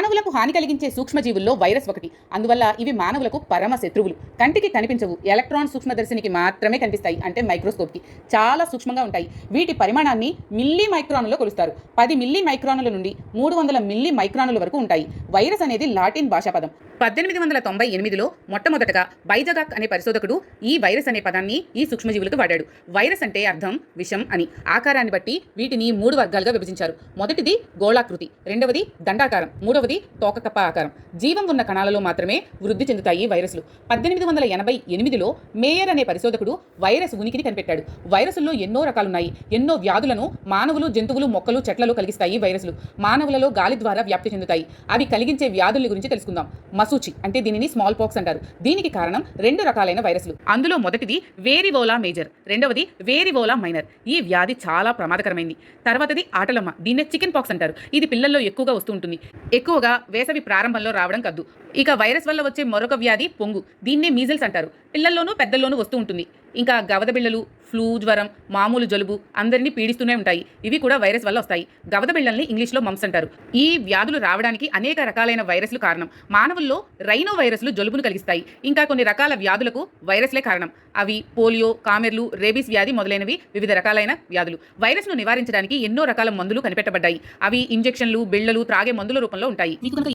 మానవులకు హాని కలిగించే సూక్ష్మజీవుల్లో వైరస్ ఒకటి. అందువల్ల ఇవి మానవులకు పరమ శత్రువులు. కంటికి కనిపించవు. ఎలక్ట్రాన్ సూక్ష్మదర్శినికి మాత్రమే కనిపిస్తాయి. అంటే మైక్రోస్కోప్కి. చాలా సూక్ష్మంగా ఉంటాయి. వీటి పరిమాణాన్ని మిల్లీ మైక్రానులో కొలుస్తారు. పది మిల్లీ మైక్రానుల నుండి మూడు వందల మిల్లీ మైక్రానుల వరకు ఉంటాయి. వైరస్ అనేది లాటిన్ భాషా పదం పద్దెనిమిది వందల తొంభై ఎనిమిదిలో మొట్టమొదటగా బైజగాక్ అనే పరిశోధకుడు ఈ వైరస్ అనే పదాన్ని ఈ సూక్ష్మజీవులకు వాడాడు. వైరస్ అంటే అర్థం విషం అని. ఆకారాన్ని బట్టి వీటిని మూడు వర్గాలుగా విభజించారు. మొదటిది గోళాకృతి రెండవది దండాకారం మూడవది తోకకప్ప ఆకారం. జీవం ఉన్న కణాలలో మాత్రమే వృద్ధి చెందుతాయి వైరస్లు. పద్దెనిమిది వందల ఎనభై ఎనిమిదిలో మేయర్ అనే పరిశోధకుడు వైరస్ ఉనికిని కనిపెట్టాడు. వైరస్ల్లో ఎన్నో రకాలున్నాయి. ఎన్నో వ్యాధులను మానవులు జంతువులు మొక్కలు చెట్లలో కలిగిస్తాయి వైరస్లు. మానవులలో గాలి ద్వారా వ్యాప్తి చెందుతాయి. అవి కలిగించే వ్యాధుల గురించి తెలుసుకుందాం. కసూచి అంటే దీనిని స్మాల్ పాక్స్ అంటారు. దీనికి కారణం రెండు రకాలైన వైరస్లు. అందులో మొదటిది వేరివోలా మేజర్ రెండవది వేరివోలా మైనర్. ఈ వ్యాధి చాలా ప్రమాదకరమైంది. తర్వాతది ఆటలమ్మ దీన్నే చికెన్ పాక్స్ అంటారు. ఇది పిల్లల్లో ఎక్కువగా వస్తూ ఉంటుంది. ఎక్కువగా వేసవి ప్రారంభంలో రావడం కద్దు. ఇక వైరస్ వల్ల వచ్చే మరొక వ్యాధి పొంగు. దీన్నే మీజిల్స్ అంటారు. పిల్లల్లోనూ పెద్దల్లోనూ వస్తూ ఉంటుంది. ఇంకా గవద బిళ్ళలు ఫ్లూ జ్వరం మామూలు జలుబు అందరినీ పీడిస్తూనే ఉంటాయి. ఇవి కూడా వైరస్ వల్ల వస్తాయి. గవద బిళ్ళల్ని ఇంగ్లీష్లో మమ్స్ అంటారు. ఈ వ్యాధులు రావడానికి అనేక రకాలైన వైరస్లు కారణం. మానవుల్లో రైనో వైరస్లు జలుబును కలిగిస్తాయి. ఇంకా కొన్ని రకాల వ్యాధులకు వైరస్లే కారణం. అవి పోలియో కామెర్లు రేబీస్ వ్యాధి మొదలైనవి వివిధ రకాలైన వ్యాధులు. వైరస్ను నివారించడానికి ఎన్నో రకాల మందులు కనిపెట్టబడ్డాయి. అవి ఇంజెక్షన్లు బిళ్ళలు త్రాగే మందుల రూపంలో ఉంటాయి.